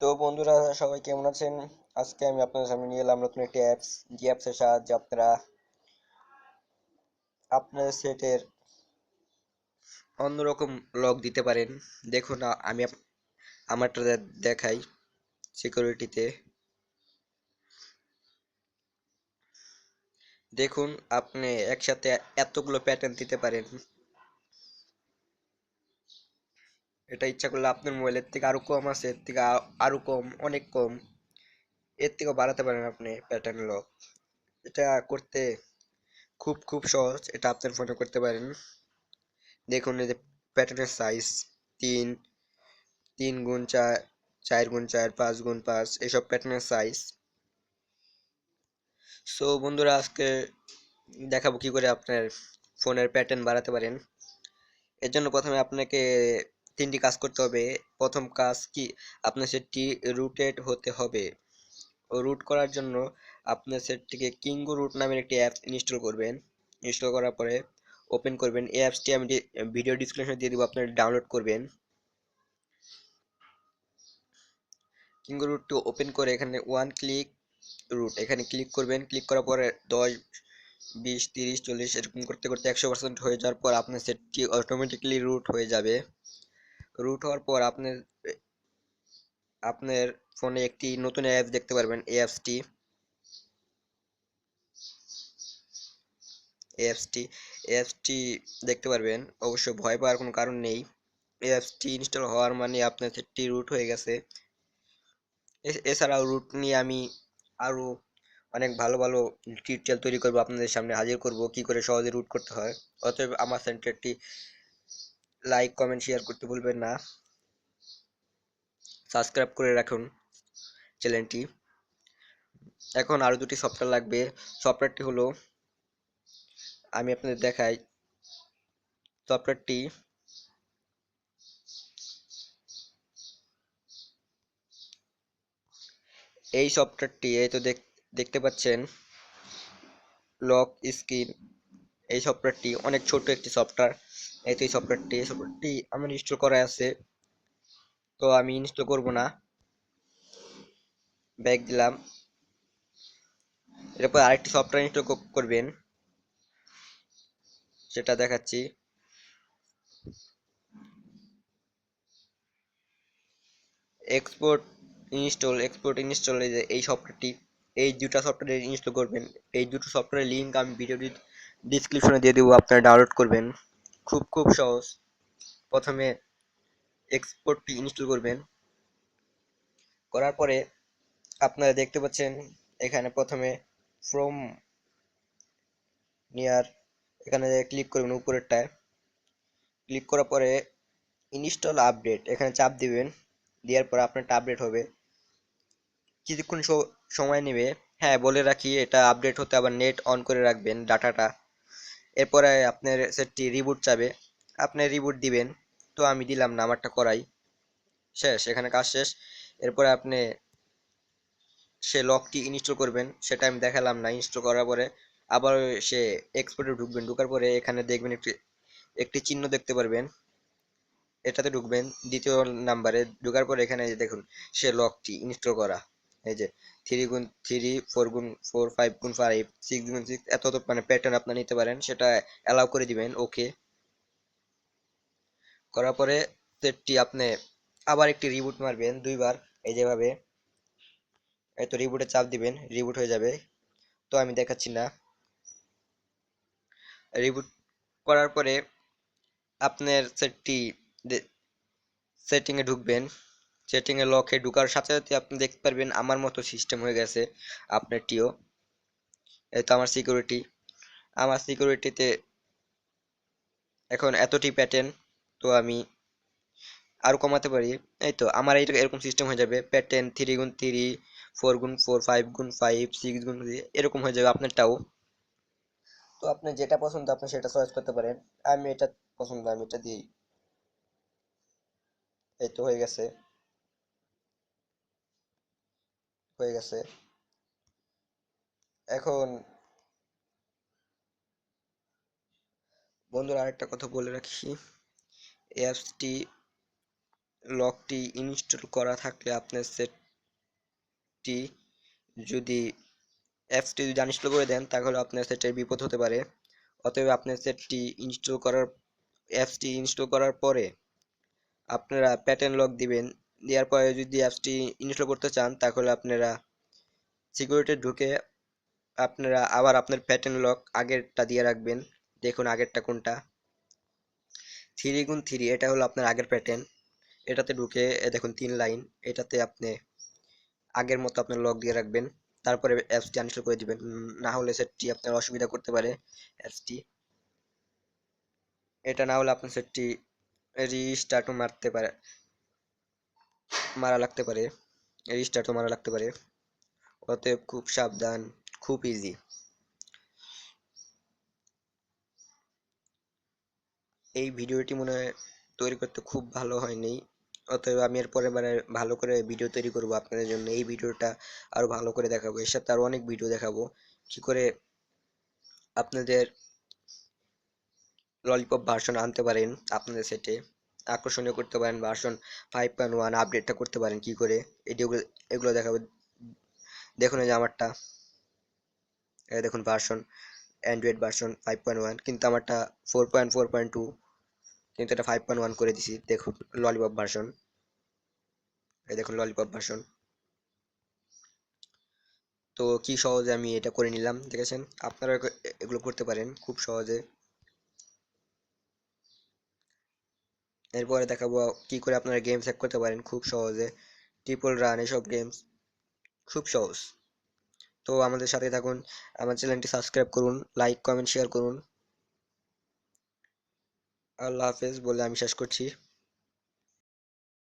তো বন্ধুরা, সবাই কেমন আছেন? আজকে আমি আপনাদের সামনে নিয়ে এলাম নতুন একটি অ্যাপস যে অ্যাপসের সাহায্যে আপনারা আপনার সেটের অন্যরকম লক দিতে পারেন। দেখুন আমি আমারটা দেখাই সিকিউরিটিতে দেখুন, আপনি একসাথে এতগুলো প্যাটার্ন দিতে পারেন। এটা ইচ্ছা করলে আপনার মোবাইলের থেকে আরও কম আছে, এর থেকে আ- আরও কম, অনেক কম। এর থেকেও বাড়াতে পারেন আপনি প্যাটার্ন লক এটা করতে খুব খুব সহজ, এটা আপনার ফোনে করতে পারেন। দেখুন, এই যে প্যাটার্নের সাইজ তিন তিন গুণ চার চার গুণ চার, পাঁচ গুণ পাঁচ এইসব প্যাটার্নের সাইজ সো বন্ধুরা, আজকে দেখাবো কি করে আপনার ফোনের প্যাটার্ন বাড়াতে পারেন। এর জন্য প্রথমে আপনাকে তিনটি কাজ করতে হবে। প্রথম কাজ কি? আপনার সেটটি রুটেড হতে হবে। রুট করার জন্য আপনার সেটটিকে কিঙ্গো রুট নামের একটি অ্যাপ ইনস্টল করবেন। ইনস্টল করার পরে ওপেন করবেন। এই অ্যাপসটি আমি ভিডিও ডিসক্রিপশনে দিয়ে দেবো, আপনারা ডাউনলোড করবেন। কিঙ্গো রুটটি ওপেন করে এখানে ওয়ান ক্লিক রুট এখানে ক্লিক করবেন। ক্লিক করার পরে দশ, বিশ, তিরিশ, চল্লিশ, এরকম করতে করতে একশো পার্সেন্ট হয়ে যাওয়ার পর আপনার সেটটি অটোমেটিক্যালি রুট হয়ে যাবে। রুট হওয়ার পর আপনার আপনার ফোনে একটি নতুন অ্যাপ দেখতে পারবেন অ্যাপসটি এই অ্যাপসটি দেখতে পারবেন। অবশ্য ভয় পাওয়ার কোনো কারণ নেই। অ্যাপসটি ইনস্টল হওয়ার মানে আপনার সেটটি রুট হয়ে গেছে। এছাড়াও রুট নিয়ে আমি আরও অনেক ভালো ভালো টিউটোরিয়াল তৈরি করব আপনাদের সামনে হাজির করব, কি করে সহজে রুট করতে হয়। অতএব আমার সেন্টারটি লাইক কমেন্ট শেয়ার করতে ভুলবেন না। সাবস্ক্রাইব করে রাখুন চ্যানেলটি এখন আরও দুটি সফটওয়্যার লাগবে। সফটওয়্যারটি হলো, আমি আপনাদের দেখাই। সফটওয়্যারটি এই সফটওয়্যারটি এই তো দেখ- দেখতে পাচ্ছেন লক স্ক্রিন এই সফটওয়্যারটি অনেক ছোট একটি সফটওয়্যার এই তো এই সফটওয়্যারটি এই সফটওয়্যারটি আমার ইনস্টল করা আছে। তো আমি ইনস্টল করব না। ব্যাক দিলাম। এরপর আরেকটি সফটওয়্যার ইনস্টল করবেন। সেটা দেখাচ্ছি। এক্সপোর্ট ইনস্টল এক্সপোর্ট ইনস্টল এই সফটওয়্যারটি এই দুটো সফটওয়্যার ইনস্টল করবেন। এই দুটো সফটওয়্যারের লিঙ্ক আমি ভিডিওটি ডিসক্রিপশনে দিয়ে দেবো, আপনারা ডাউনলোড করবেন। খুব খুব সহজ। প্রথমে এক্সপোর্টটি ইনস্টল করবেন। করার পরে আপনারা দেখতে পাচ্ছেন, এখানে প্রথমে ফ্রম নিয়ার এখানে ক্লিক করবেন উপরেরটায়। ক্লিক করার পরে ইনস্টল আপডেট এখানে চাপ দিবেন। দেওয়ার পর আপনারটা আপডেট হবে। কিছুক্ষণ সময় নেবে। হ্যাঁ বলে রাখি, এটা আপডেট হতে আবার নেট অন করে রাখবেন, ডাটাটা। এরপরে আপনার সেটটি রিবুট চাবে। আপনি রিবুট দিবেন, তো আমি দিলাম না, আমারটা করাই। শেষ, এখানে কাজ শেষ। এরপরে আপনি সে লকটি ইনস্টল করবেন, সেটা আমি দেখালাম না ইনস্টল করার পরে আবার সে এক্সপোর্টে ঢুকবেন। ঢোকার পরে এখানে দেখবেন একটি একটি চিহ্ন দেখতে পারবেন। এটাতে ঢুকবেন, দ্বিতীয় নাম্বারে ঢোকার পরে এখানে দেখুন, সে লকটি ইনস্টল করা। এই যে থ্রি গুণ থ্রি ফোর গুণ ফোর ফাইভ গুণ ফাইভ সিক্স গুণ সিক্স এত তো মানে প্যাটার্ন আপনার নিতে পারেন, সেটা অ্যালাউ করে দিবেন ওকে করার পরে সেটটি আপনি আবার একটি রিবুট মারবেন, দুইবার, এই যেভাবে। এই তো রিবুটে চাপ দিবেন রিবুট হয়ে যাবে। তো আমি দেখাচ্ছি না। রিবুট করার পরে আপনার সেটটি সেটিং এ ঢুকবেন। সেটিং এ লকে ঢুকার সাথে সাথে আপনি দেখতে পারবেন আমার মতো সিস্টেম হয়ে গেছে আপনারটিও এই তো আমার সিকিউরিটি আমার সিকিউরিটিতে এখন এতটি প্যাটার্ন তো আমি আরও কমাতে পারি। এই তো আমার এই এরকম সিস্টেম হয়ে যাবে। প্যাটার্ন থ্রি গুণ থ্রি ফোর গুণ ফোর ফাইভ গুণ ফাইভ সিক্স গুণ এরকম হয়ে যাবে আপনারটাও তো আপনার যেটা পছন্দ আপনি সেটা চয়েস করতে পারেন। আমি এটা পছন্দ, আমি এটা দিই এই তো হয়ে গেছে। হয়ে গেছে। এখন বন্ধুরা আরেকটা কথা বলে রাখি। অ্যাপসটি, লকটি ইনস্টল করা থাকলে আপনার সেটটি যদি, অ্যাপসটি যদি আনইনস্টল করে দেন, তাহলে আপনার সেটের বিপদ হতে পারে। অতএব আপনার সেটটি ইনস্টল করার, অ্যাপসটি ইনস্টল করার পরে আপনারা প্যাটার্ন লক দিবেন। দেওয়ার পরে যদি অ্যাপসটি ইনস্টল করতে চান, তাহলে আপনারা সিকিউরিটি ঢুকে আপনারা আবার আপনার প্যাটার্ন লক আগেরটা দিয়ে রাখবেন। দেখুন আগেরটা কোনটা। থ্রি গুণ থ্রি এটা হলো আপনার আগের প্যাটার্ন এটাতে ঢুকে দেখুন তিন লাইন এটাতে আপনি আগের মতো আপনার লক দিয়ে রাখবেন। তারপরে অ্যাপসটি আনইনস্টল করে দিবেন। না হলে সেটটি আপনার অসুবিধা করতে পারে অ্যাপসটি এটা না হলে আপনার সেটটি রিস্টার্টও মারতে পারে। মারা লাগতে পারে। রিস্টার্টও মারা লাগতে পারে। অতএব খুব সাবধান, খুব ইজি এই ভিডিওটি মনে হয় তৈরি করতে খুব ভালো হয়নি। অতএব আমি এর পরের বারে ভালো করে ভিডিও তৈরি করব আপনাদের জন্য। এই ভিডিওটা আরও ভালো করে দেখাবো। এর সাথে আরও অনেক ভিডিও দেখাবো। কি করে আপনাদের ললিপপ ভার্সন আনতে পারেন আপনাদের সেটে আকর্ষণীয় করতে পারেন ভার্সন ফাইভ পয়েন্ট ওয়ান আপডেটটা করতে পারেন কি করে। এগুলো এগুলো দেখাবো। দেখুন এই যে আমারটা। দেখুন version Android version five point one কিন্তু আমারটা four point four point two কিন্তু এটা ফাইভ পয়েন্ট ওয়ান করে দিছি। দেখুন ললিপপ ভার্সন এই দেখুন ললিপপ ভার্সন তো কি সহজে আমি এটা করে নিলাম, দেখেছেন? আপনারা এগুলো করতে পারেন খুব সহজে। এরপরে দেখাবো কি করে আপনারা গেমস হ্যাক করতে পারেন খুব সহজে। ট্রিপল রান এসব গেমস খুব সহজ। তো আমাদের সাথে থাকুন, আমার চ্যানেলটি সাবস্ক্রাইব করুন লাইক কমেন্ট শেয়ার করুন। আল্লাহ হাফেজ বলে আমি শেষ করছি।